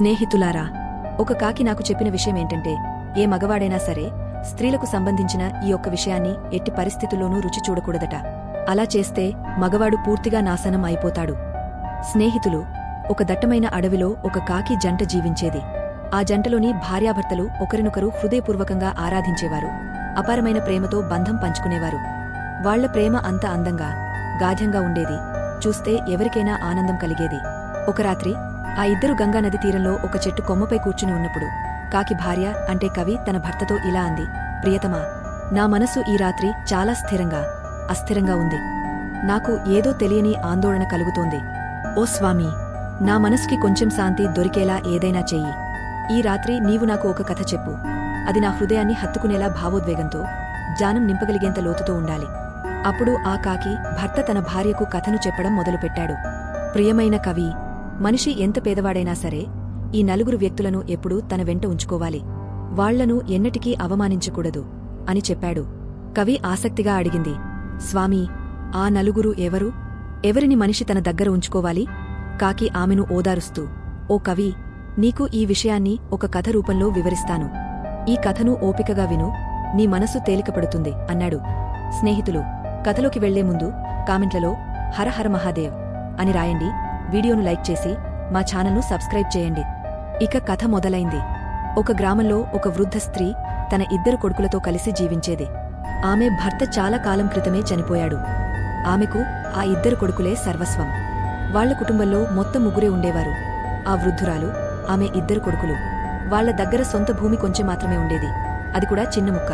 స్నేహితులారా ఒక కాకి నాకు చెప్పిన విషయం ఏంటంటే ఏ మగవాడైనా సరే స్త్రీలకు సంబంధించిన ఈ ఒక్క విషయాన్ని ఎట్టి పరిస్థితుల్లోనూ రుచి చూడకూడదట. అలా చేస్తే మగవాడు పూర్తిగా నాశనం అయిపోతాడు. స్నేహితులు ఒక దట్టమైన అడవిలో ఒక కాకి జంట జీవించేది. ఆ జంటలోని భార్యాభర్తలు ఒకరినొకరు హృదయపూర్వకంగా ఆరాధించేవారు. అపారమైన ప్రేమతో బంధం పంచుకునేవారు. వాళ్ళ ప్రేమ అంత అందంగా గాఢంగా ఉండేది. చూస్తే ఎవరికైనా ఆనందం కలిగేది. ఒక రాత్రి ఆ ఇద్దరు గంగానది తీరంలో ఒక చెట్టు కొమ్మపై కూర్చుని ఉన్నప్పుడు కాకి భార్య అంటే కవి తన భర్తతో ఇలా అంది ప్రియతమా నా మనసు ఈ రాత్రి చాలా స్థిరంగా అస్థిరంగా ఉంది. నాకు ఏదో తెలియని ఆందోళన కలుగుతోంది. ఓ స్వామి నా మనసుకి కొంచెం శాంతి దొరికేలా ఏదైనా చెయ్యి. ఈ రాత్రి నీవు నాకు ఒక కథ చెప్పు. అది నా హృదయాన్ని హత్తుకునేలా భావోద్వేగంతో జానం నింపగలిగేంత లోతుతో ఉండాలి. అప్పుడు ఆ కాకి భర్త తన భార్యకు కథను చెప్పడం మొదలుపెట్టాడు. ప్రియమైన కవి మనిషి ఎంత పేదవాడైనా సరే ఈ నలుగురు వ్యక్తులను ఎప్పుడూ తన వెంట ఉంచుకోవాలి. వాళ్ళను ఎన్నటికీ అవమానించకూడదు అని చెప్పాడు. కవి ఆసక్తిగా అడిగింది. స్వామీ ఆ నలుగురు ఎవరు? ఎవరిని మనిషి తన దగ్గర ఉంచుకోవాలి? కాకి ఆమెను ఓదారుస్తూ ఓ కవి నీకు ఈ విషయాన్ని ఒక కథ రూపంలో వివరిస్తాను. ఈ కథను ఓపికగా విను. నీ మనసు తేలికపడుతుంది అన్నాడు. స్నేహితులు కథలోకి వెళ్ళే ముందు కామెంట్లలో హరహర మహాదేవ్ అని రాయండి. వీడియోను లైక్ చేసి మా ఛానల్ను సబ్స్క్రైబ్ చేయండి. ఇక కథ మొదలైంది. ఒక గ్రామంలో ఒక వృద్ధ స్త్రీ తన ఇద్దరు కొడుకులతో కలిసి జీవించేది. ఆమె భర్త చాలా కాలం క్రితమే చనిపోయాడు. ఆమెకు ఆ ఇద్దరు కొడుకులే సర్వస్వం. వాళ్ళ కుటుంబంలో మొత్తం ముగ్గురే ఉండేవారు. ఆ వృద్ధురాలు ఆమె ఇద్దరు కొడుకులు. వాళ్ళ దగ్గర సొంత భూమి కొంచెం మాత్రమే ఉండేది. అది కూడా చిన్న ముక్క.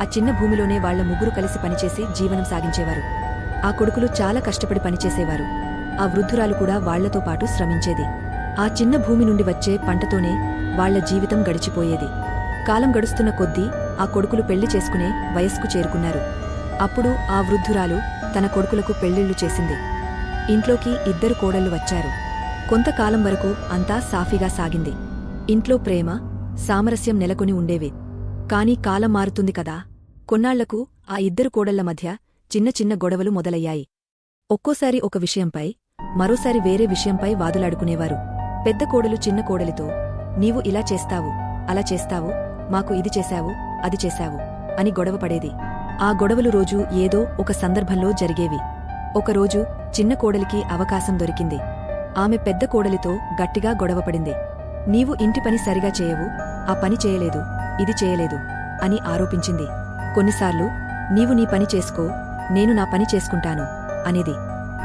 ఆ చిన్న భూమిలోనే వాళ్ళ ముగ్గురు కలిసి పనిచేసి జీవనం సాగించేవారు. ఆ కొడుకులు చాలా కష్టపడి పనిచేసేవారు. ఆ వృద్ధురాలు కూడా వాళ్ళతో పాటు శ్రమించేది. ఆ చిన్న భూమి నుండి వచ్చే పంటతోనే వాళ్ళ జీవితం గడిచిపోయేది. కాలం గడుస్తున్న కొద్దీ ఆ కొడుకులు పెళ్ళి చేసుకునే వయస్కు చేరుకున్నారు. అప్పుడు ఆ వృద్ధురాలు తన కొడుకులకు పెళ్ళిళ్ళు చేసింది. ఇంట్లోకి ఇద్దరు కోడళ్ళు వచ్చారు. కొంతకాలం వరకు అంతా సాఫీగా సాగింది. ఇంట్లో ప్రేమ సామరస్యం నెలకొని ఉండేవి. కాని కాలం మారుతుంది కదా. కొన్నాళ్ళకు ఆ ఇద్దరు కోడళ్ళ మధ్య చిన్న చిన్న గొడవలు మొదలయ్యాయి. ఒక్కోసారి ఒక విషయంపై మరోసారి వేరే విషయంపై వాదులాడుకునేవారు. పెద్ద కోడలు చిన్న కోడలితో నీవు ఇలా చేస్తావు అలా చేస్తావు మాకు ఇది చేశావు అది చేశావు అని గొడవపడేది ఆ గొడవలు రోజూ ఏదో ఒక సందర్భంలో జరిగేవి. ఒకరోజు చిన్న కోడలికి అవకాశం దొరికింది. ఆమె పెద్ద కోడలితో గట్టిగా గొడవపడింది నీవు ఇంటి పని సరిగా చేయవు ఆ పని చేయలేదు ఇది చేయలేదు అని ఆరోపించింది. కొన్నిసార్లు నీవు నీ పని చేసుకో నేను నా పని చేసుకుంటాను అనేది.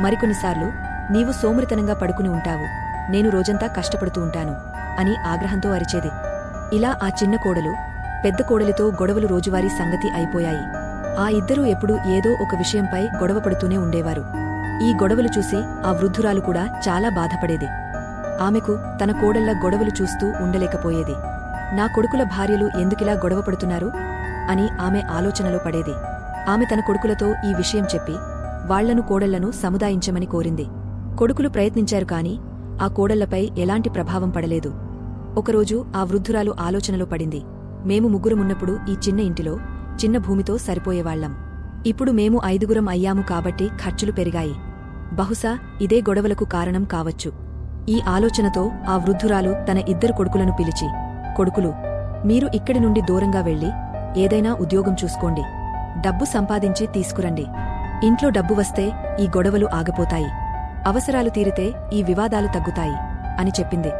మరికొన్నిసార్లు నీవు సోమరితనంగా పడుకుని ఉంటావు. నేను రోజంతా కష్టపడుతూ ఉంటాను అని ఆగ్రహంతో అరిచేది. ఇలా ఆ చిన్న కోడలు పెద్ద కోడలితో గొడవలు రోజువారీ సంగతి అయిపోయాయి. ఆ ఇద్దరూ ఎప్పుడూ ఏదో ఒక విషయంపై గొడవపడుతూనే ఉండేవారు. ఈ గొడవలు చూసి ఆ వృద్ధురాలు కూడా చాలా బాధపడేది. ఆమెకు తన కోడళ్ళ గొడవలు చూస్తూ ఉండలేకపోయేది. నా కొడుకుల భార్యలు ఎందుకిలా గొడవపడుతున్నారు అని ఆమె ఆలోచనలో పడేది. ఆమె తన కొడుకులతో ఈ విషయం చెప్పి వాళ్ళను కోడళ్ళను సముదాయించమని కోరింది. కొడుకులు ప్రయత్నించారు కాని ఆ కోడళ్ళపై ఎలాంటి ప్రభావం పడలేదు. ఒకరోజు ఆ వృద్ధురాలు ఆలోచనలో పడింది. మేము ముగ్గురమున్నప్పుడు ఈ చిన్న ఇంటిలో చిన్న భూమితో సరిపోయేవాళ్ళం ఇప్పుడు మేము ఐదుగురం అయ్యాము కాబట్టి ఖర్చులు పెరిగాయి. బహుశా ఇదే గొడవలకు కారణం కావచ్చు. ఈ ఆలోచనతో ఆ వృద్ధురాలు తన ఇద్దరు కొడుకులను పిలిచి కొడుకులు మీరు ఇక్కడి నుండి దూరంగా వెళ్ళి ఏదైనా ఉద్యోగం చూసుకోండి. డబ్బు సంపాదించి తీసుకురండి. ఇంట్లో డబ్బు వస్తే ఈ గొడవలు ఆగపోతాయి. అవసరాలు తీరితే ఈ వివాదాలు తగ్గుతాయి అని చెప్పింది.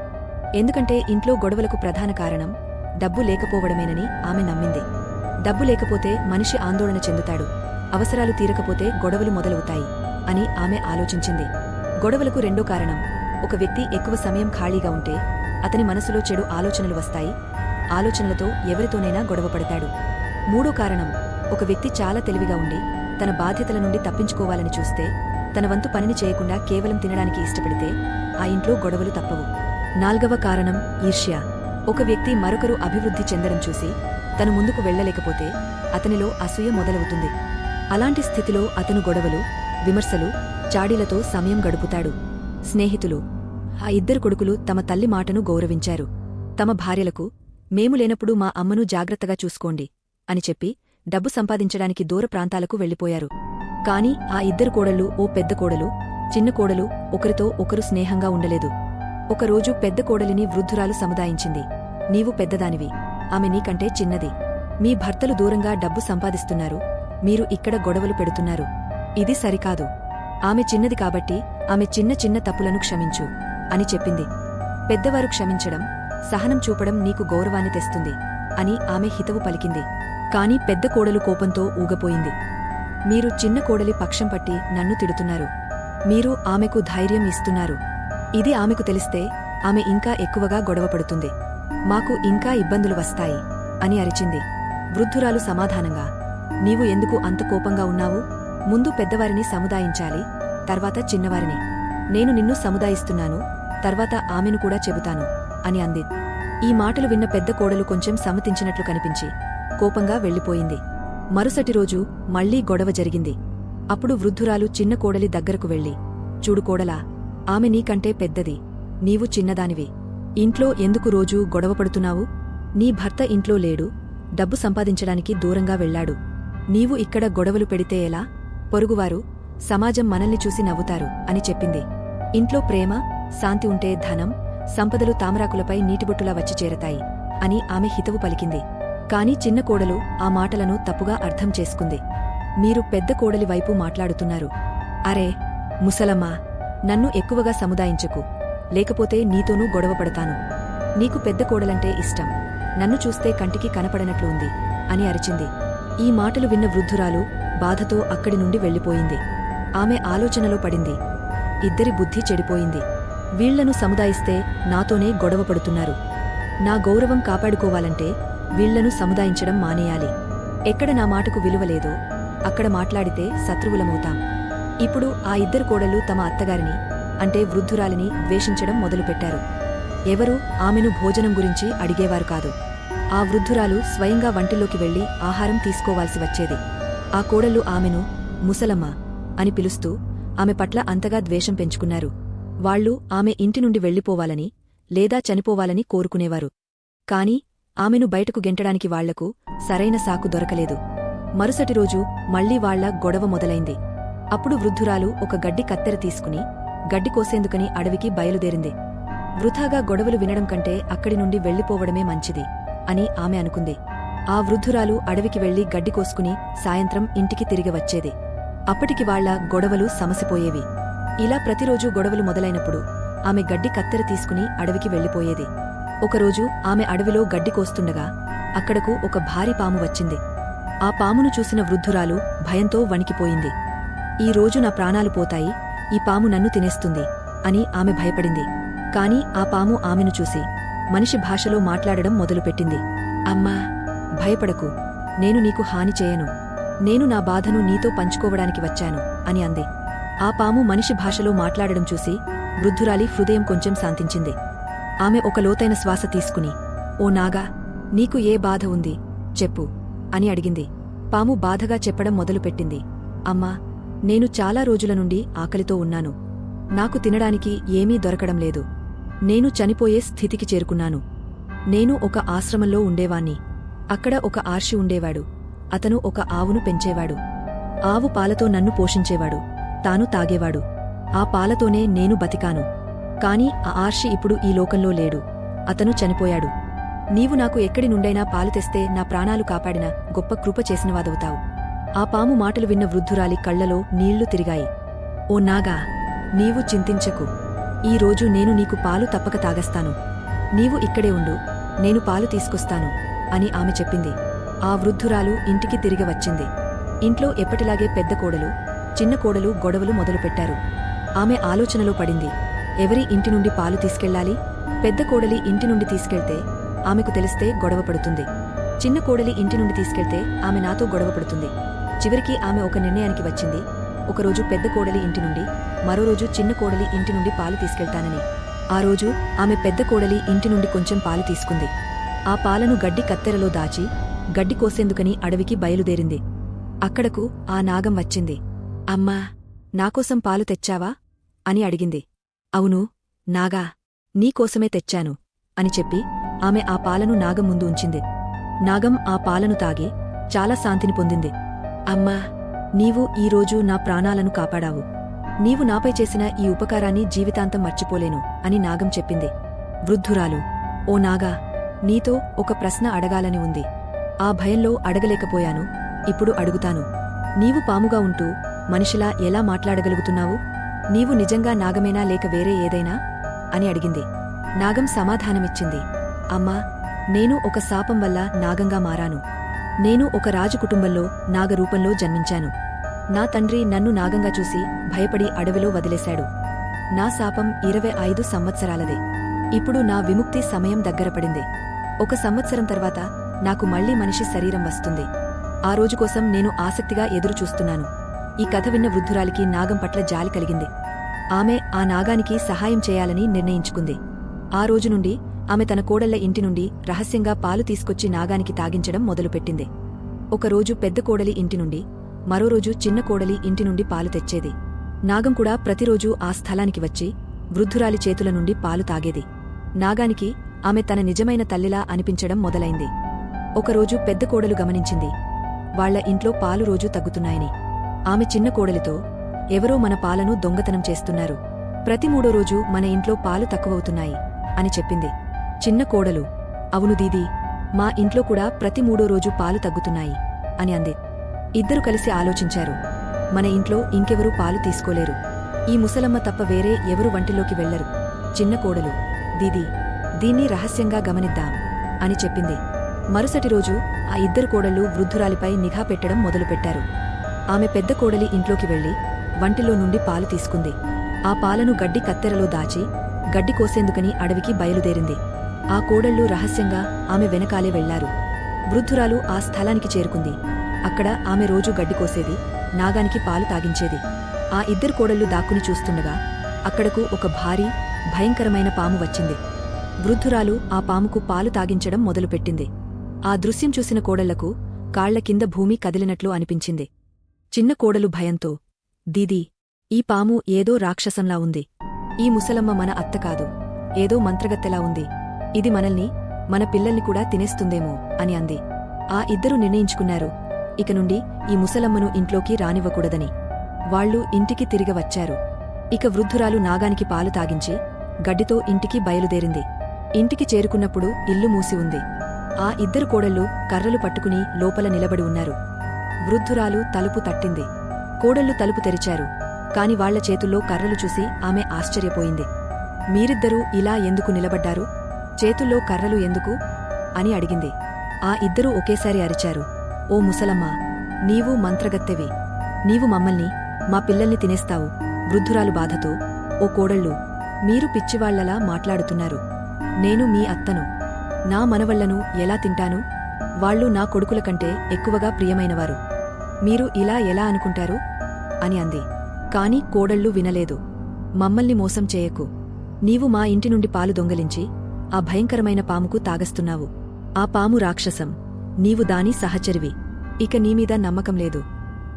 ఎందుకంటే ఇంట్లో గొడవలకు ప్రధాన కారణం డబ్బు లేకపోవడమేనని ఆమె నమ్మింది. డబ్బు లేకపోతే మనిషి ఆందోళన చెందుతాడు. అవసరాలు తీరకపోతే గొడవలు మొదలవుతాయి అని ఆమె ఆలోచించింది. గొడవలకు రెండో కారణం ఒక వ్యక్తి ఎక్కువ సమయం ఖాళీగా ఉంటే అతని మనసులో చెడు ఆలోచనలు వస్తాయి. ఆలోచనలతో ఎవరితోనైనా గొడవపడతాడు మూడో కారణం ఒక వ్యక్తి చాలా తెలివిగా ఉండి తన బాధ్యతల నుండి తప్పించుకోవాలని చూస్తే తన వంతు పనిని చేయకుండా కేవలం తినడానికి ఇష్టపడితే ఆ ఇంట్లో గొడవలు తప్పవు. నాల్గవ కారణం ఈర్ష్య. ఒక వ్యక్తి మరొకరు అభివృద్ధి చెందడం చూసి తను ముందుకు వెళ్ళలేకపోతే అతనిలో అసూయ మొదలవుతుంది. అలాంటి స్థితిలో అతను గొడవలు విమర్శలు చాడీలతో సమయం గడుపుతాడు. స్నేహితులు. ఆ ఇద్దరు కొడుకులు తమ తల్లి మాటను గౌరవించారు. తమ భార్యలకు మేము లేనప్పుడు మా అమ్మను జాగ్రత్తగా చూసుకోండి అని చెప్పి డబ్బు సంపాదించడానికి దూర ప్రాంతాలకు వెళ్ళిపోయారు కాని ఆ ఇద్దరు కోడళ్ళు ఓ పెద్ద కోడలు చిన్న కోడలు ఒకరితో ఒకరు స్నేహంగా ఉండలేదు. ఒకరోజు పెద్ద కోడలిని వృద్ధురాలు సముదాయించింది. నీవు పెద్దదానివి. ఆమె నీకంటే చిన్నది. మీ భర్తలు దూరంగా డబ్బు సంపాదిస్తున్నారు. మీరు ఇక్కడ గొడవలు పెడుతున్నారు. ఇది సరికాదు. ఆమె చిన్నది కాబట్టి ఆమె చిన్న చిన్న తప్పులను క్షమించు అని చెప్పింది. పెద్దవారు క్షమించడం సహనం చూపడం నీకు గౌరవాన్ని తెస్తుంది అని ఆమె హితవు పలికింది. కాని పెద్ద కోడలు కోపంతో ఊగపోయింది. మీరు చిన్న కోడలి పక్షం పట్టి నన్ను తిడుతున్నారు. మీరు ఆమెకు ధైర్యం ఇస్తున్నారు. ఇది ఆమెకు తెలిస్తే ఆమె ఇంకా ఎక్కువగా గొడవపడుతుంది మాకు ఇంకా ఇబ్బందులు వస్తాయి అని అరిచింది. వృద్ధురాలు సమాధానంగా నీవు ఎందుకు అంత కోపంగా ఉన్నావు? ముందు పెద్దవారిని సముదాయించాలి తర్వాత చిన్నవారిని. నేను నిన్ను సముదాయిస్తున్నాను తర్వాత ఆమెను కూడా చెబుతాను అని అంది. ఈ మాటలు విన్న పెద్ద కోడలు కొంచెం సమ్మతించినట్లు కనిపించి కోపంగా వెళ్ళిపోయింది. మరుసటి రోజు మళ్ళీ గొడవ జరిగింది. అప్పుడు వృద్ధురాలు చిన్న కోడలి దగ్గరకు వెళ్ళి చూడు కోడలా ఆమె నీకంటే పెద్దది. నీవు చిన్నదానివి. ఇంట్లో ఎందుకు రోజూ గొడవపడుతున్నావు నీ భర్త ఇంట్లో లేడు. డబ్బు సంపాదించడానికి దూరంగా వెళ్ళాడు నీవు ఇక్కడ గొడవలు పెడితే ఎలా? పొరుగువారు సమాజం మనల్ని చూసి నవ్వుతారు అని చెప్పింది. ఇంట్లో ప్రేమ శాంతి ఉంటే ధనం సంపదలు తామరాకులపై నీటిబొట్టులా వచ్చి చేరతాయి అని ఆమె హితవు పలికింది. కాని చిన్న కోడలు ఆ మాటలను తప్పుగా అర్థం చేసుకుంది. మీరు పెద్ద కోడలి వైపు మాట్లాడుతున్నారు. అరే ముసలమ్మా నన్ను ఎక్కువగా సముదాయించకు. లేకపోతే నీతోనూ గొడవపడతాను నీకు పెద్ద కోడలంటే ఇష్టం. నన్ను చూస్తే కంటికి కనపడనట్లు ఉంది అని అరిచింది. ఈ మాటలు విన్న వృద్ధురాలు బాధతో అక్కడి నుండి వెళ్ళిపోయింది. ఆమె ఆలోచనలో పడింది. ఇద్దరి బుద్ధి చెడిపోయింది. వీళ్ళను సముదాయిస్తే నాతోనే గొడవపడుతున్నారు నా గౌరవం కాపాడుకోవాలంటే వీళ్ళను సముదాయించడం మానేయాలి. ఎక్కడ నా మాటకు విలువలేదో అక్కడ మాట్లాడితే శత్రువులమవుతాం. ఇప్పుడు ఆ ఇద్దరు కోడళ్ళు తమ అత్తగారిని అంటే వృద్ధురాలిని ద్వేషించడం మొదలుపెట్టారు. ఎవరూ ఆమెను భోజనం గురించి అడిగేవారు కాదు. ఆ వృద్ధురాలు స్వయంగా వంటిలోకి వెళ్ళి ఆహారం తీసుకోవాల్సి వచ్చేది. ఆ కోడళ్ళు ఆమెను ముసలమ్మ అని పిలుస్తూ ఆమె పట్ల అంతగా ద్వేషం పెంచుకున్నారు. వాళ్ళు ఆమె ఇంటి నుండి వెళ్ళిపోవాలని లేదా చనిపోవాలని కోరుకునేవారు. కాని ఆమెను బయటకు గెంటడానికి వాళ్ళకు సరైన సాకు దొరకలేదు. మరుసటి రోజు మళ్ళీ వాళ్ళ గొడవ మొదలైంది. అప్పుడు వృద్ధురాలు ఒక గడ్డి కత్తెర తీసుకుని గడ్డి కోసేందుకని అడవికి బయలుదేరింది. వృథాగా గొడవలు వినడం కంటే అక్కడి నుండి వెళ్ళిపోవడమే మంచిది అని ఆమె అనుకుంది. ఆ వృద్ధురాలు అడవికి వెళ్ళి గడ్డి కోసుకుని సాయంత్రం ఇంటికి తిరిగి వచ్చేది. అప్పటికి వాళ్ళ గొడవలు సమసిపోయేవి. ఇలా ప్రతిరోజూ గొడవలు మొదలైనప్పుడు ఆమె గడ్డి కత్తెర తీసుకుని అడవికి వెళ్ళిపోయేది ఒకరోజు ఆమె అడవిలో గడ్డి కోస్తుండగా అక్కడకు ఒక భారీ పాము వచ్చింది. ఆ పామును చూసిన వృద్ధురాలు భయంతో వణికిపోయింది. ఈ రోజు నా ప్రాణాలు పోతాయి ఈ పాము నన్ను తినేస్తుంది అని ఆమె భయపడింది. కాని ఆ పాము ఆమెను చూసి మనిషి భాషలో మాట్లాడడం మొదలుపెట్టింది. అమ్మా భయపడకు. నేను నీకు హాని చేయను. నేను నా బాధను నీతో పంచుకోవడానికి వచ్చాను అని అంది. ఆ పాము మనిషి భాషలో మాట్లాడడం చూసి వృద్ధురాలి హృదయం కొంచెం శాంతించింది. ఆమె ఒక లోతైన శ్వాస తీసుకుని ఓ నాగా నీకు ఏ బాధ ఉంది? చెప్పు అని అడిగింది. పాము బాధగా చెప్పడం మొదలుపెట్టింది. అమ్మా నేను చాలా రోజుల నుండి ఆకలితో ఉన్నాను. నాకు తినడానికి ఏమీ దొరకడం లేదు. నేను చనిపోయే స్థితికి చేరుకున్నాను. నేను ఒక ఆశ్రమంలో ఉండేవాణ్ణి. అక్కడ ఒక ఆర్షి ఉండేవాడు. అతను ఒక ఆవును పెంచేవాడు. ఆవు పాలతో నన్ను పోషించేవాడు. తాను తాగేవాడు. ఆ పాలతోనే నేను బతికాను. కాని ఆ ఆర్షి ఇప్పుడు ఈ లోకంలో లేడు. అతను చనిపోయాడు. నీవు నాకు ఎక్కడి నుండైనా పాలు తెస్తే నా ప్రాణాలు కాపాడిన గొప్ప కృప చేసినవాదవుతావు ఆ పాము మాటలు విన్న వృద్ధురాలి కళ్ళలో నీళ్ళు తిరిగాయి. ఓ నాగా నీవు చింతించకు. ఈ రోజు నేను నీకు పాలు తప్పక తాగస్తాను. నీవు ఇక్కడే ఉండు. నేను పాలు తీసుకొస్తాను అని ఆమె చెప్పింది. ఆ వృద్ధురాలు ఇంటికి తిరిగి వచ్చింది. ఇంట్లో ఎప్పటిలాగే పెద్ద కోడలు చిన్న కోడలు గొడవలు మొదలుపెట్టారు. ఆమె ఆలోచనలో పడింది. ఎవరి ఇంటి నుండి పాలు తీసుకెళ్ళాలి పెద్ద కోడలి ఇంటి నుండి తీసుకెళ్తే ఆమెకు తెలిస్తే గొడవ పడుతుంది. చిన్న కోడలి ఇంటి నుండి తీసుకెళ్తే ఆమె నాతో గొడవ పడుతుంది. చివరికి ఆమె ఒక నిర్ణయానికి వచ్చింది. ఒకరోజు పెద్ద కోడలి ఇంటి నుండి మరో రోజు చిన్న కోడలి ఇంటి నుండి పాలు తీసుకెళ్తానని. ఆ రోజు ఆమె పెద్ద కోడలి ఇంటి నుండి కొంచెం పాలు తీసుకుంది. ఆ పాలను గడ్డి కత్తెరలో దాచి గడ్డి కోసేందుకని అడవికి బయలుదేరింది. అక్కడకు ఆ నాగం వచ్చింది. అమ్మా నాకోసం పాలు తెచ్చావా? అని అడిగింది. అవును నాగా నీకోసమే తెచ్చాను అని చెప్పి ఆమె ఆ పాలను నాగం ముందు ఉంచింది. నాగం ఆ పాలను తాగి చాలా శాంతిని పొందింది. అమ్మా నీవు ఈరోజు నా ప్రాణాలను కాపాడావు. నీవు నాపై చేసిన ఈ ఉపకారాన్ని జీవితాంతం మర్చిపోలేను అని నాగం చెప్పింది. వృద్ధురాలు ఓ నాగా నీతో ఒక ప్రశ్న అడగాలని ఉంది. ఆ భయంలో అడగలేకపోయాను ఇప్పుడు అడుగుతాను. నీవు పాముగా ఉంటూ మనిషిలా ఎలా మాట్లాడగలుగుతున్నావు? నీవు నిజంగా నాగమేనా లేక వేరే ఏదైనా? అని అడిగింది. నాగం సమాధానమిచ్చింది. అమ్మా నేను ఒక శాపం వల్ల నాగంగా మారాను. నేను ఒక రాజు కుటుంబంలో నాగరూపంలో జన్మించాను. నా తండ్రి నన్ను నాగంగా చూసి భయపడి అడవిలో వదిలేశాడు. నా శాపం ఇరవై ఐదు సంవత్సరాలదే. ఇప్పుడు నా విముక్తి సమయం దగ్గరపడింది ఒక సంవత్సరం తర్వాత నాకు మళ్ళీ మనిషి శరీరం వస్తుంది. ఆ రోజు కోసం నేను ఆసక్తిగా ఎదురు చూస్తున్నాను ఈ కథ విన్న వృద్ధురాలికి నాగం పట్ల జాలి కలిగింది. ఆమె ఆ నాగానికి సహాయం చేయాలని నిర్ణయించుకుంది. ఆ రోజు నుండి ఆమె తన కోడళ్ళ ఇంటి నుండి రహస్యంగా పాలు తీసుకొచ్చి నాగానికి తాగించడం మొదలుపెట్టింది. ఒకరోజు పెద్ద కోడలి ఇంటి నుండి మరో రోజు చిన్న కోడలి ఇంటి నుండి పాలు తెచ్చేది. నాగం కూడా ప్రతిరోజూ ఆ స్థలానికి వచ్చి వృద్ధురాలి చేతుల నుండి పాలు తాగేది. నాగానికి ఆమె తన నిజమైన తల్లిలా అనిపించడం మొదలైంది. ఒకరోజు పెద్ద కోడలు గమనించింది. వాళ్ళ ఇంట్లో పాలు రోజూ తగ్గుతున్నాయని. ఆమె చిన్న కోడలితో ఎవరో మన పాలను దొంగతనం చేస్తున్నారు. ప్రతి మూడో రోజు మన ఇంట్లో పాలు తక్కువవుతున్నాయి అని చెప్పింది. చిన్న కోడలు. అవును దీదీ మా ఇంట్లో కూడా ప్రతి మూడో రోజు పాలు తగ్గుతున్నాయి అని అంది. ఇద్దరు కలిసి ఆలోచించారు. మన ఇంట్లో ఇంకెవరూ పాలు తీసుకోలేరు. ఈ ముసలమ్మ తప్ప వేరే ఎవరు వంటిలోకి వెళ్ళరు చిన్న కోడలు. దీదీ దీన్ని రహస్యంగా గమనిద్దాం అని చెప్పింది. మరుసటి రోజు ఆ ఇద్దరు కోడళ్ళు వృద్ధురాలిపై నిఘా పెట్టడం మొదలుపెట్టారు. ఆమె పెద్ద కోడలి ఇంట్లోకి వెళ్ళి వంటిలో నుండి పాలు తీసుకుంది. ఆ పాలను గడ్డి కత్తెరలో దాచి గడ్డి కోసేందుకని అడవికి బయలుదేరింది. ఆ కోడళ్ళు రహస్యంగా ఆమె వెనకాలే వెళ్ళారు. వృద్ధురాలు ఆ స్థలానికి చేరుకుంది. అక్కడ ఆమె రోజూ గడ్డి కోసేది నాగానికి పాలు తాగించేది. ఆ ఇద్దరు కోడళ్ళు దాక్కుని చూస్తుండగా అక్కడకు ఒక భారీ భయంకరమైన పాము వచ్చింది. వృద్ధురాలు ఆ పాముకు పాలు తాగించడం మొదలుపెట్టింది. ఆ దృశ్యం చూసిన కోడళ్ళకు కాళ్ళ కింద భూమి కదిలినట్లు అనిపించింది. చిన్న కోడలు భయంతో దీదీ ఈ పాము ఏదో రాక్షసంలా ఉంది. ఈ ముసలమ్మ మన అత్త కాదు. ఏదో మంత్రగత్తెలా ఉంది. ఇది మనల్ని మన పిల్లల్ని కూడా తినేస్తుందేమో అని అంది. ఆ ఇద్దరూ నిర్ణయించుకున్నారు. ఇక నుండి ఈ ముసలమ్మను ఇంట్లోకి రానివ్వకూడదని. వాళ్ళు ఇంటికి తిరిగి వచ్చారు. ఇక వృద్ధురాలు నాగానికి పాలు తాగించి గడ్డితో ఇంటికి బయలుదేరింది. ఇంటికి చేరుకున్నప్పుడు ఇల్లు మూసి ఉంది. ఆ ఇద్దరు కోడళ్ళు కర్రలు పట్టుకుని లోపల నిలబడి ఉన్నారు. వృద్ధురాలు తలుపు తట్టింది. కోడళ్ళు తలుపు తెరిచారు. కాని వాళ్ళ చేతుల్లో కర్రలు చూసి ఆమె ఆశ్చర్యపోయింది. మీరిద్దరూ ఇలా ఎందుకు నిలబడ్డారు? చేతుల్లో కర్రలు ఎందుకు? అని అడిగింది. ఆ ఇద్దరూ ఒకేసారి అరిచారు. ఓ ముసలమ్మా నీవు మంత్రగత్తెవి. నీవు మమ్మల్ని మా పిల్లల్ని తినేస్తావు వృద్ధురాలు బాధతో. ఓ కోడళ్ళు మీరు పిచ్చివాళ్ళలా మాట్లాడుతున్నారు. నేను మీ అత్తను. నా మనవళ్ళను ఎలా తింటాను? వాళ్ళు నా కొడుకుల కంటే ఎక్కువగా ప్రియమైనవారు. మీరు ఇలా ఎలా అనుకుంటారు? అని అంది. కాని కోడళ్ళు వినలేదు. మమ్మల్ని మోసం చేయకు. నీవు మా ఇంటి నుండి పాలు దొంగలించి ఆ భయంకరమైన పాముకు తాగస్తున్నావు. ఆ పాము రాక్షసం. నీవు దాని సహచరివి. ఇక నీమీద నమ్మకం లేదు.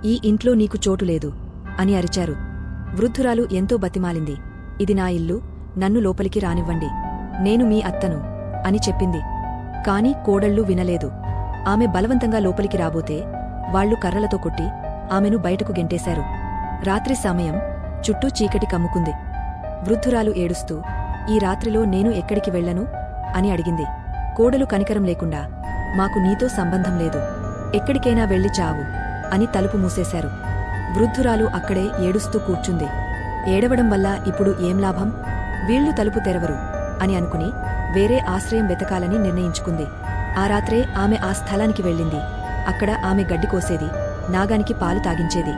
ఈ ఇంట్లో నీకు చోటు లేదు. అని అరిచారు. వృద్ధురాలు ఎంతో బతిమాలింది. ఇది నా ఇల్లు. నన్ను లోపలికి రానివ్వండి. నేను మీ అత్తను. అని చెప్పింది. కాని కోడళ్ళు వినలేదు. ఆమె బలవంతంగా లోపలికి రాబోతే వాళ్ళు కర్రలతో కొట్టి ఆమెను బయటకు గెంటేశారు. రాత్రి సమయం చుట్టూ చీకటి కమ్ముకుంది. వృద్ధురాలు ఏడుస్తూ ఈ రాత్రిలో నేను ఎక్కడికి వెళ్ళను అని అడిగింది. కోడలు కనికరం లేకుండా మాకు నీతో సంబంధం లేదు. ఎక్కడికైనా వెళ్ళి చావు అని తలుపు మూసేశారు. వృద్ధురాలు అక్కడే ఏడుస్తూ కూర్చుంది. ఏడవడం వల్ల ఇప్పుడు ఏం లాభం? వీళ్ళు తలుపు తెరవరు అని అనుకుని వేరే ఆశ్రయం వెతకాలని నిర్ణయించుకుంది. ఆ రాత్రే ఆమె ఆ స్థలానికి వెళ్ళింది. అక్కడ ఆమె గడ్డి కోసేది. నాగానికి పాలు తాగించేది.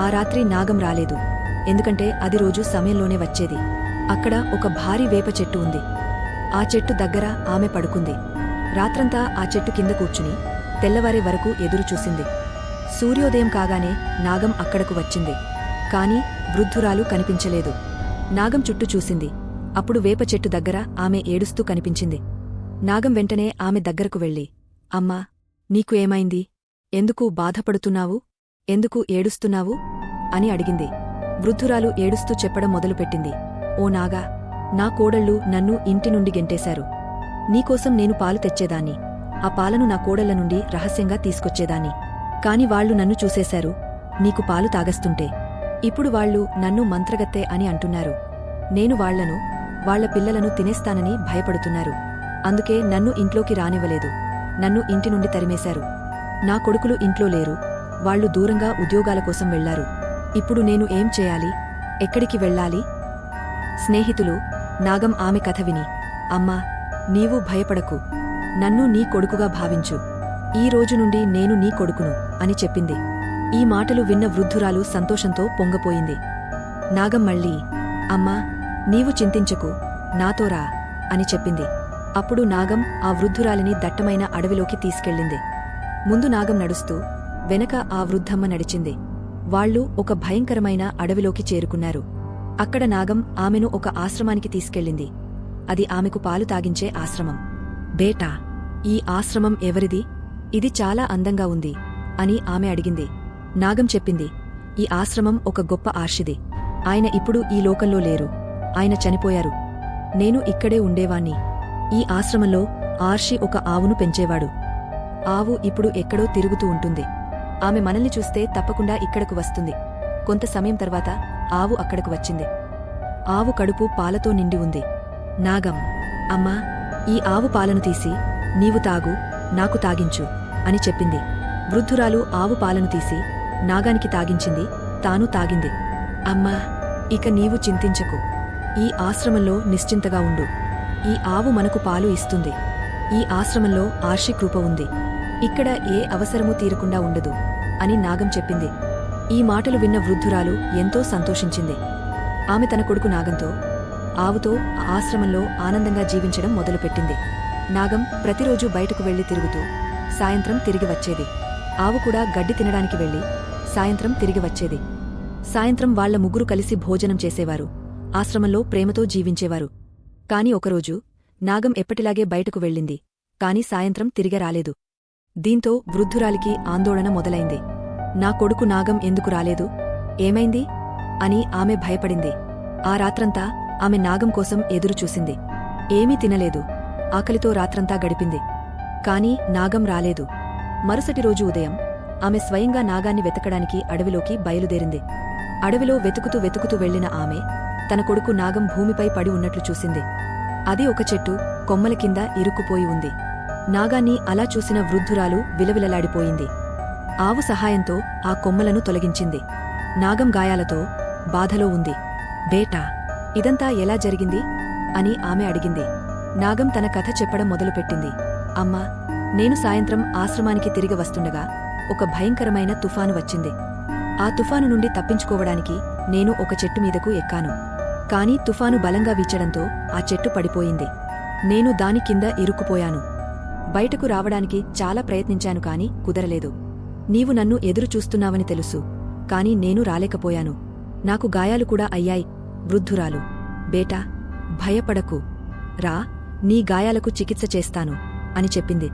ఆ రాత్రి నాగం రాలేదు. ఎందుకంటే అది రోజు సమయంలోనే వచ్చేది. అక్కడ ఒక భారీ వేప చెట్టు ఉంది. ఆ చెట్టు దగ్గర ఆమె పడుకుంది. రాత్రంతా ఆ చెట్టు కింద కూర్చుని తెల్లవారే వరకు ఎదురుచూసింది సూర్యోదయం కాగానే నాగం అక్కడకు వచ్చింది. కాని వృద్ధురాలు కనిపించలేదు. నాగం చుట్టూ చూసింది. అప్పుడు వేప చెట్టు దగ్గర ఆమె ఏడుస్తూ కనిపించింది. నాగం వెంటనే ఆమె దగ్గరకు వెళ్ళి అమ్మా నీకు ఏమైంది ఎందుకు బాధపడుతున్నావు? ఎందుకు ఏడుస్తున్నావు? అని అడిగింది. వృద్ధురాలు ఏడుస్తూ చెప్పడం మొదలుపెట్టింది. ఓ నాగా నా కోడళ్ళు నన్ను ఇంటి నుండి గెంటేశారు. నీకోసం నేను పాలు తెచ్చేదాన్ని. ఆ పాలను నా కోడళ్ళ నుండి రహస్యంగా తీసుకొచ్చేదాన్ని. కాని వాళ్ళు నన్ను చూసేశారు. నీకు పాలు తాగస్తుంటే. ఇప్పుడు వాళ్ళు నన్ను మంత్రగత్తె అని అంటున్నారు. నేను వాళ్ళను వాళ్ళ పిల్లలను తినేస్తానని భయపడుతున్నారు. అందుకే నన్ను ఇంట్లోకి రానివ్వలేదు. నన్ను ఇంటి నుండి తరిమేశారు. నా కొడుకులు ఇంట్లో లేరు. వాళ్ళు దూరంగా ఉద్యోగాల కోసం వెళ్ళారు. ఇప్పుడు నేను ఏం చేయాలి? ఎక్కడికి వెళ్ళాలి? స్నేహితులు నాగం ఆమె కథ విని అమ్మా నీవు భయపడకు. నన్ను నీ కొడుకుగా భావించు. ఈ రోజు నుండి నేను నీ కొడుకును అని చెప్పింది. ఈ మాటలు విన్న వృద్ధురాలు సంతోషంతో పొంగపోయింది. నాగం మళ్ళీ అమ్మా నీవు చింతించకు. నాతో రా అని చెప్పింది. అప్పుడు నాగం ఆ వృద్ధురాలిని దట్టమైన అడవిలోకి తీసుకెళ్ళింది. ముందు నాగం నడుస్తూ వెనక ఆ వృద్ధమ్మ నడిచింది. వాళ్ళు ఒక భయంకరమైన అడవిలోకి చేరుకున్నారు. అక్కడ నాగం ఆమెను ఒక ఆశ్రమానికి తీసుకెళ్ళింది. అది ఆమెకు పాలు తాగించే ఆశ్రమం. బేటా ఈ ఆశ్రమం ఎవరిది? ఇది చాలా అందంగా ఉంది అని ఆమె అడిగింది. నాగం చెప్పింది ఈ ఆశ్రమం ఒక గొప్ప ఆర్షిది. ఆయన ఇప్పుడు ఈ లోకంలో లేరు. ఆయన చనిపోయారు. నేను ఇక్కడే ఉండేవాణ్ణి. ఈ ఆశ్రమంలో ఆర్షి ఒక ఆవును పెంచేవాడు. ఆవు ఇప్పుడు ఎక్కడో తిరుగుతూ ఉంటుంది. ఆమె మనల్ని చూస్తే తప్పకుండా ఇక్కడకు వస్తుంది. కొంత సమయం తర్వాత ఆవు అక్కడకు వచ్చింది. ఆవు కడుపు పాలతో నిండి ఉంది. నాగం అమ్మా ఈ ఆవు పాలను తీసి నీవు తాగు నాకు తాగించు అని చెప్పింది. వృద్ధురాలు ఆవు పాలను తీసి నాగానికి తాగించింది తాను తాగింది. అమ్మా ఇక నీవు చింతించకు. ఈ ఆశ్రమంలో నిశ్చింతగా ఉండు. ఈ ఆవు మనకు పాలు ఇస్తుంది. ఈ ఆశ్రమంలో ఆర్షి కృప ఉంది. ఇక్కడ ఏ అవసరమూ తీరకుండా ఉండదు అని నాగం చెప్పింది. ఈ మాటలు విన్న వృద్ధురాలు ఎంతో సంతోషించింది. ఆమె తన కొడుకు నాగంతో ఆవుతో ఆశ్రమంలో ఆనందంగా జీవించడం మొదలుపెట్టింది. నాగం ప్రతిరోజూ బయటకు వెళ్ళి తిరుగుతూ సాయంత్రం తిరిగి వచ్చేది. ఆవు కూడా గడ్డి తినడానికి వెళ్ళి సాయంత్రం తిరిగి వచ్చేది. సాయంత్రం వాళ్ళ ముగ్గురు కలిసి భోజనం చేసేవారు. ఆశ్రమంలో ప్రేమతో జీవించేవారు. కాని ఒకరోజు నాగం ఎప్పటిలాగే బయటకు వెళ్ళింది కాని సాయంత్రం తిరిగి రాలేదు. దీంతో వృద్ధురాలికి ఆందోళన మొదలైంది. నా కొడుకు నాగం ఎందుకు రాలేదు? ఏమైంది? అని ఆమె భయపడింది. ఆ రాత్రంతా ఆమె నాగం కోసం ఎదురుచూసింది ఏమీ తినలేదు. ఆకలితో రాత్రంతా గడిపింది. కాని నాగం రాలేదు. మరుసటి రోజు ఉదయం ఆమె స్వయంగా నాగాన్ని వెతకడానికి అడవిలోకి బయలుదేరింది. అడవిలో వెతుకుతూ వెతుకుతూ వెళ్ళిన ఆమె తన కొడుకు నాగం భూమిపై పడి ఉన్నట్లు చూసింది. అది ఒక చెట్టు కొమ్మల కింద ఇరుక్కుపోయి ఉంది. నాగాన్ని అలా చూసిన వృద్ధురాలు విలవిలలాడిపోయింది. ఆవు సహాయంతో ఆ కొమ్మలను తొలగించింది. నాగం గాయాలతో బాధలో ఉంది. బేటా ఇదంతా ఎలా జరిగింది? అని ఆమె అడిగింది. నాగం తన కథ చెప్పడం మొదలుపెట్టింది. అమ్మా నేను సాయంత్రం ఆశ్రమానికి తిరిగి వస్తుండగా ఒక భయంకరమైన తుఫాను వచ్చింది. ఆ తుఫాను నుండి తప్పించుకోవడానికి నేను ఒక చెట్టు మీదకు ఎక్కాను. కాని తుఫాను బలంగా వీచడంతో ఆ చెట్టు పడిపోయింది. నేను దాని కింద ఇరుక్కుపోయాను. బయటకు రావడానికి చాలా ప్రయత్నించాను కాని కుదరలేదు. నీవు నన్ను ఎదురు చూస్తున్నావని తెలుసు కాని నేను రాలేకపోయాను. నాకు గాయాలు కూడా అయ్యాయి. వృద్ధురాలు. బేటా భయపడకు. రా నీ గాయాలకు చికిత్స చేస్తాను అని చెప్పింది.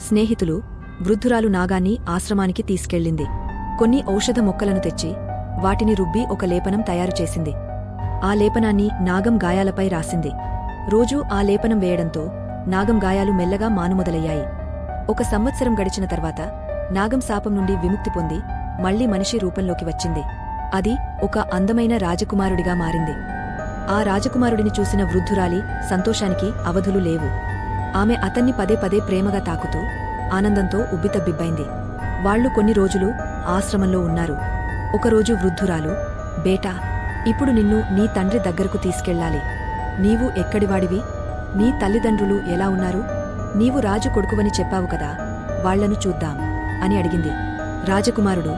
స్నేహితులు వృద్ధురాలు నాగాన్ని ఆశ్రమానికి తీసుకెళ్ళింది. కొన్ని ఔషధ మొక్కలను తెచ్చి వాటిని రుబ్బి ఒక లేపనం తయారు చేసింది. ఆ లేపనాన్ని నాగం గాయాలపై రాసింది. రోజూ ఆ లేపనం వేయడంతో నాగం గాయాలు మెల్లగా మానుమొదలయ్యాయి. ఒక సంవత్సరం గడిచిన తర్వాత నాగం శాపం నుండి విముక్తి పొంది మళ్ళీ మనిషి రూపంలోకి వచ్చింది. అది ఒక అందమైన రాజకుమారుడిగా మారింది. ఆ రాజకుమారుడిని చూసిన వృద్ధురాలి సంతోషానికి అవధులు లేవు. ఆమె అతన్ని పదే పదే ప్రేమగా తాకుతూ ఆనందంతో ఉబ్బితబ్బిబ్బైంది వాళ్ళు కొన్ని రోజులు ఆశ్రమంలో ఉన్నారు. ఒకరోజు వృద్ధురాలు బేటా ఇప్పుడు నిన్ను నీ తండ్రి దగ్గరకు తీసుకెళ్ళాలి. నీవు ఎక్కడివాడివి? నీ తల్లిదండ్రులు ఎలా ఉన్నారు? నీవు రాజు కొడుకువని చెప్పావు కదా వాళ్ళను చూద్దాం అని అడిగింది. రాజకుమారుడు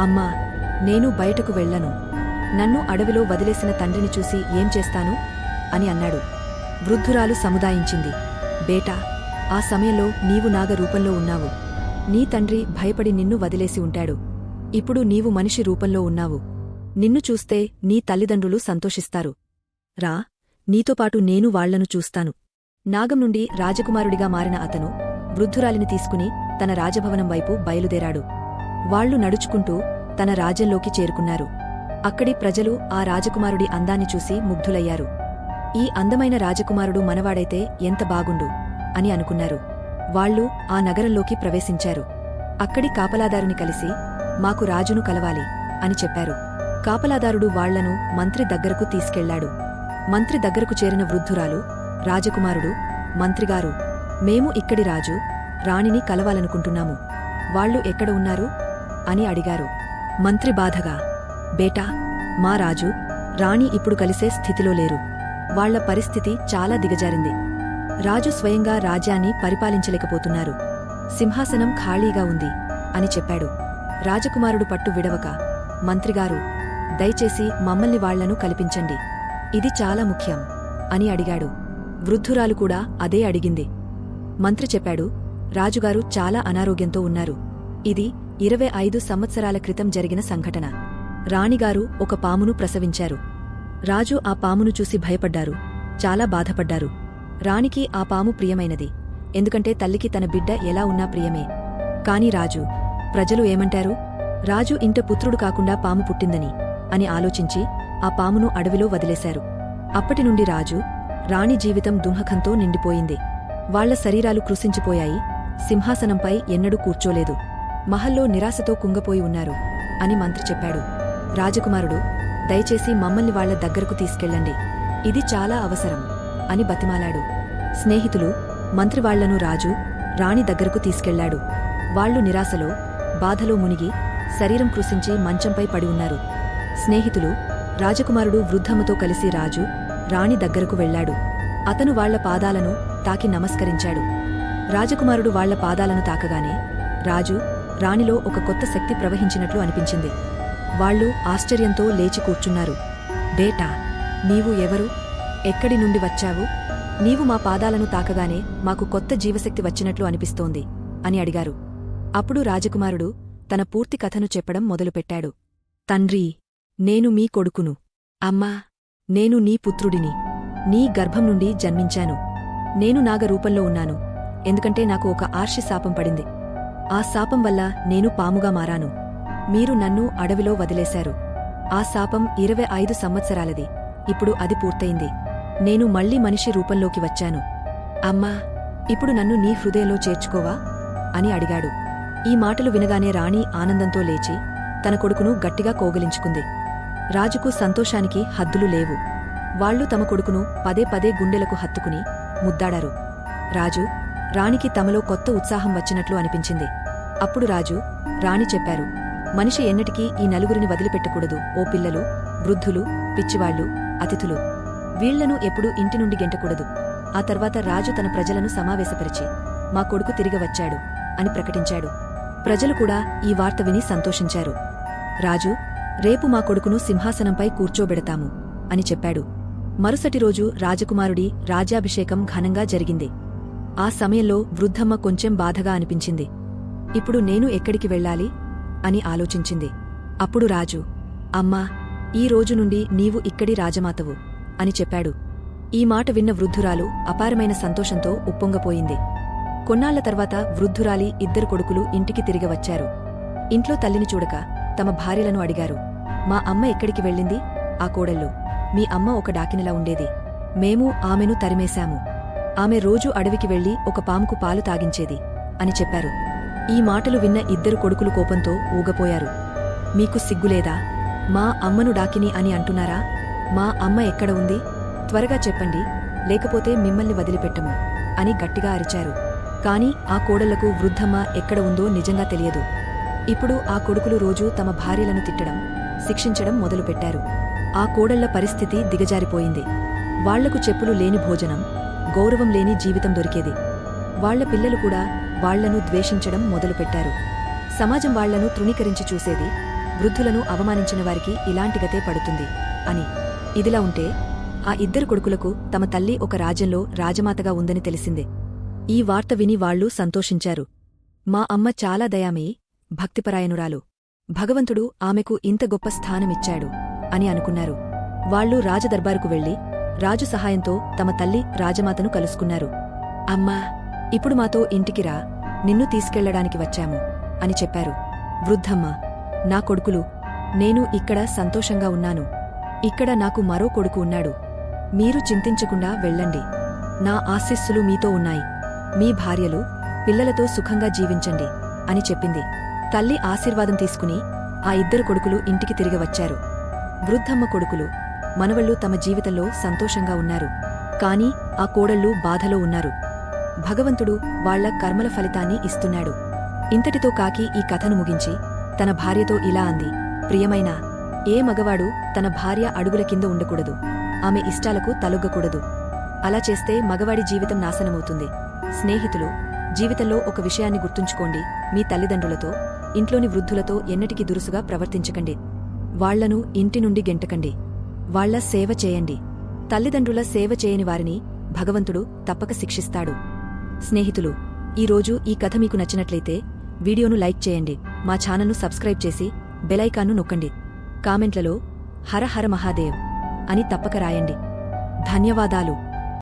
అమ్మా నేను బయటకు వెళ్ళను. నన్ను అడవిలో వదిలేసిన తండ్రిని చూసి ఏం చేస్తాను? అని అన్నాడు. వృద్ధురాలు సముదాయించింది. బేటా ఆ సమయంలో నీవు నాగ రూపంలో ఉన్నావు. నీ తండ్రి భయపడి నిన్ను వదిలేసి ఉంటాడు. ఇప్పుడు నీవు మనిషి రూపంలో ఉన్నావు. నిన్ను చూస్తే నీ తల్లిదండ్రులు సంతోషిస్తారు. రా నీతోపాటు నేను వాళ్ళను చూస్తాను. నాగం నుండి రాజకుమారుడిగా మారిన అతను వృద్ధురాలిని తీసుకుని తన రాజభవనం వైపు బయలుదేరాడు. వాళ్ళు నడుచుకుంటూ తన రాజ్యంలోకి చేరుకున్నారు. అక్కడి ప్రజలు ఆ రాజకుమారుడి అందాన్ని చూసి ముగ్ధులయ్యారు. ఈ అందమైన రాజకుమారుడు మనవాడైతే ఎంత బాగుండు అని అనుకున్నారు. వాళ్ళు ఆ నగరంలోకి ప్రవేశించారు. అక్కడి కాపలాదారుని కలిసి మాకు రాజును కలవాలి అని చెప్పారు. కాపలాదారుడు వాళ్ళను మంత్రి దగ్గరకు తీసుకెళ్ళాడు. మంత్రి దగ్గరకు చేరిన వృద్ధురాలు రాజకుమారుడు మంత్రిగారు మేము ఇక్కడి రాజు రాణిని కలవాలనుకుంటున్నాము. వాళ్ళు ఎక్కడ ఉన్నారు? అని అడిగారు. మంత్రి బాధగా బేటా మా రాజు రాణి ఇప్పుడు కలిసే స్థితిలో లేరు. వాళ్ళ పరిస్థితి చాలా దిగజారింది. రాజు స్వయంగా రాజ్యాన్ని పరిపాలించలేకపోతున్నారు. సింహాసనం ఖాళీగా ఉంది అని చెప్పాడు. రాజకుమారుడు పట్టు విడవక మంత్రిగారు దయచేసి మమ్మల్ని వాళ్ళను కల్పించండి. ఇది చాలా ముఖ్యం అని అడిగాడు. వృద్ధురాలు కూడా అదే అడిగింది. మంత్రి చెప్పాడు రాజుగారు చాలా అనారోగ్యంతో ఉన్నారు. ఇది ఇరవై ఐదు సంవత్సరాల క్రితం జరిగిన సంఘటన. రాణిగారు ఒక పామును ప్రసవించారు. రాజు ఆ పామును చూసి భయపడ్డారు చాలా బాధపడ్డారు. రాణికి ఆ పాము ప్రియమైనది ఎందుకంటే తల్లికి తన బిడ్డ ఎలా ఉన్నా ప్రియమే. కాని రాజు ప్రజలు ఏమంటారు? రాజు ఇంట పుత్రుడు కాకుండా పాము పుట్టిందని. అని ఆలోచించి ఆ పామును అడవిలో వదిలేశారు. అప్పటినుండి రాజు రాణి జీవితం దుంహకంతో నిండిపోయింది. వాళ్ళ శరీరాలు కృశించిపోయాయి. సింహాసనంపై ఎన్నడూ కూర్చోలేదు. మహల్లో నిరాశతో కుంగపోయి ఉన్నారు అని మంత్రి చెప్పాడు. రాజకుమారుడు దయచేసి మమ్మల్ని వాళ్ళ దగ్గరకు తీసుకెళ్ళండి. ఇది చాలా అవసరం అని బతిమాలాడు. స్నేహితులు మంత్రివాళ్ళను రాజు రాణి దగ్గరకు తీసుకెళ్ళాడు. వాళ్ళు నిరాశలో బాధలో మునిగి శరీరం కృశించి మంచంపై పడి ఉన్నారు. స్నేహితులు రాజకుమారుడు వృద్ధమ్మతో కలిసి రాజు రాణి దగ్గరకు వెళ్ళాడు అతను వాళ్ళ పాదాలను తాకి నమస్కరించాడు. రాజకుమారుడు వాళ్ళ పాదాలను తాకగానే రాజు రాణిలో ఒక కొత్త శక్తి ప్రవహించినట్లు అనిపించింది. వాళ్ళు ఆశ్చర్యంతో లేచి కూర్చున్నారు. బేటా నీవు ఎవరు? ఎక్కడి నుండి వచ్చావు? నీవు మా పాదాలను తాకగానే మాకు కొత్త జీవశక్తి వచ్చినట్లు అనిపిస్తోంది అని అడిగారు. అప్పుడు రాజకుమారుడు తన పూర్తి కథను చెప్పడం మొదలుపెట్టాడు. తండ్రి నేను మీ కొడుకును. అమ్మా నేను నీ పుత్రుడిని. నీ గర్భం నుండి జన్మించాను. నేను నాగ రూపంలో ఉన్నాను. ఎందుకంటే నాకు ఒక ఆర్షి శాపం పడింది. ఆ శాపం వల్ల నేను పాముగా మారాను. మీరు నన్ను అడవిలో వదిలేశారు. ఆ శాపం ఇరవై ఐదు సంవత్సరాలది. ఇప్పుడు అది పూర్తయింది. నేను మళ్ళీ మనిషి రూపంలోకి వచ్చాను. అమ్మా ఇప్పుడు నన్ను నీ హృదయంలో చేర్చుకోవా? అని అడిగాడు. ఈ మాటలు వినగానే రాణి ఆనందంతో లేచి తన కొడుకును గట్టిగా కోగిలించుకుంది. రాజుకు సంతోషానికి హద్దులు లేవు. వాళ్ళు తమ కొడుకును పదే పదే గుండెలకు హత్తుకుని ముద్దాడారు. రాజు రాణికి తమలో కొత్త ఉత్సాహం వచ్చినట్లు అనిపించింది. అప్పుడు రాజు రాణి చెప్పారు మనిషి ఎన్నటికీ ఈ నలుగురిని వదిలిపెట్టకూడదు. ఓ పిల్లలు వృద్ధులు పిచ్చివాళ్ళు అతిథులు. వీళ్ళను ఎప్పుడూ ఇంటి నుండి గెంటకూడదు. ఆ తర్వాత రాజు తన ప్రజలను సమావేశపరిచి మా కొడుకు తిరిగి వచ్చాడు అని ప్రకటించాడు. ప్రజలు కూడా ఈ వార్త విని సంతోషించారు. రాజు రేపు మా కొడుకును సింహాసనంపై కూర్చోబెడతాము అని చెప్పాడు. మరుసటి రోజు రాజకుమారుడి రాజ్యాభిషేకం ఘనంగా జరిగింది. ఆ సమయంలో వృద్ధమ్మ కొంచెం బాధగా అనిపించింది. ఇప్పుడు నేను ఎక్కడికి వెళ్ళాలి? అని ఆలోచించింది. అప్పుడు రాజు అమ్మా ఈ రోజు నుండి నీవు ఇక్కడి రాజమాతవు అని చెప్పాడు. ఈ మాట విన్న వృద్ధురాలు అపారమైన సంతోషంతో ఉప్పొంగపోయింది. కొన్నాళ్ళ తర్వాత వృద్ధురాలి ఇద్దరు కొడుకులు ఇంటికి తిరిగి వచ్చారు. ఇంట్లో తల్లిని చూడక తమ భార్యలను అడిగారు. మా అమ్మ ఎక్కడికి వెళ్ళింది? ఆ కోడళ్ళు మీ అమ్మ ఒక డాకినిలా ఉండేది. మేము ఆమెను తరిమేశాము. ఆమె రోజూ అడవికి వెళ్ళి ఒక పాముకు పాలు తాగించేది అని చెప్పారు. ఈ మాటలు విన్న ఇద్దరు కొడుకులు కోపంతో ఊగపోయారు. మీకు సిగ్గులేదా మా అమ్మను డాకిని అని అంటున్నారా? మా అమ్మ ఎక్కడ ఉంది? త్వరగా చెప్పండి లేకపోతే మిమ్మల్ని వదిలిపెట్టము అని గట్టిగా అరిచారు. కాని ఆ కోడళ్ళకు వృద్ధమ్మ ఎక్కడ ఉందో నిజంగా తెలియదు. ఇప్పుడు ఆ కొడుకులు రోజూ తమ భార్యలను తిట్టడం శిక్షించడం మొదలుపెట్టారు. ఆ కోడళ్ళ పరిస్థితి దిగజారిపోయింది. వాళ్ళకు చెప్పులు లేని భోజనం గౌరవం లేని జీవితం దొరికేది. వాళ్ళ పిల్లలు కూడా వాళ్ళను ద్వేషించడం మొదలుపెట్టారు. సమాజం వాళ్ళను తృణీకరించి చూసేది వృద్ధులను అవమానించిన వారికి ఇలాంటి గతే పడుతుంది అని. ఇదిలా ఉంటే ఆ ఇద్దరు కొడుకులకు తమ తల్లి ఒక రాజ్యంలో రాజమాతగా ఉందని తెలిసిందే. ఈ వార్త విని వాళ్ళు సంతోషించారు. మా అమ్మ చాలా దయామయి భక్తిపరాయణురాలు. భగవంతుడు ఆమెకు ఇంత గొప్ప స్థానమిచ్చాడు అని అనుకున్నారు. వాళ్ళు రాజదర్బారుకు వెళ్ళి రాజు సహాయంతో తమ తల్లి రాజమాతను కలుసుకున్నారు. అమ్మా ఇప్పుడు మాతో ఇంటికిరా నిన్ను తీసుకెళ్ళడానికి వచ్చాము అని చెప్పారు. వృద్ధమ్మ నా కొడుకులు నేను ఇక్కడ సంతోషంగా ఉన్నాను. ఇక్కడ నాకు మరో కొడుకు ఉన్నాడు. మీరు చింతించకుండా వెళ్ళండి. నా ఆశీస్సులు మీతో ఉన్నాయి. మీ భార్యలు పిల్లలతో సుఖంగా జీవించండి అని చెప్పింది. తల్లి ఆశీర్వాదం తీసుకుని ఆ ఇద్దరు కొడుకులు ఇంటికి తిరిగి వచ్చారు. వృద్ధమ్మ కొడుకులు మనవళ్ళు తమ జీవితంలో సంతోషంగా ఉన్నారు. కాని ఆ కోడళ్ళు బాధలో ఉన్నారు. భగవంతుడు వాళ్ళ కర్మల ఫలితాన్ని ఇస్తున్నాడు. ఇంతటితో కాకి ఈ కథను ముగించి తన భార్యతో ఇలా అంది. ప్రియమైనా ఏ మగవాడు తన భార్య అడుగుల కింద ఉండకూడదు. ఆమె ఇష్టాలకు తలొగ్గకూడదు. అలా చేస్తే మగవాడి జీవితం నాశనమవుతుంది. స్నేహితులు జీవితంలో ఒక విషయాన్ని గుర్తుంచుకోండి మీ తల్లిదండ్రులతో. ఇంట్లోని వృద్ధులతో ఎన్నటికి దురుసుగా ప్రవర్తించకండి. వాళ్ళను ఇంటి నుండి గెంటకండి. వాళ్ళ సేవ చేయండి. తల్లిదండ్రుల సేవ చేయని వారిని భగవంతుడు తప్పక శిక్షిస్తాడు. స్నేహితులు ఈరోజు ఈ కథ మీకు నచ్చినట్లయితే వీడియోను లైక్ చేయండి. మా ఛానల్ను సబ్స్క్రైబ్ చేసి బెలైకాన్ను నొక్కండి. కామెంట్లలో హర హర మహాదేవ్ అని తప్పక రాయండి. ధన్యవాదాలు.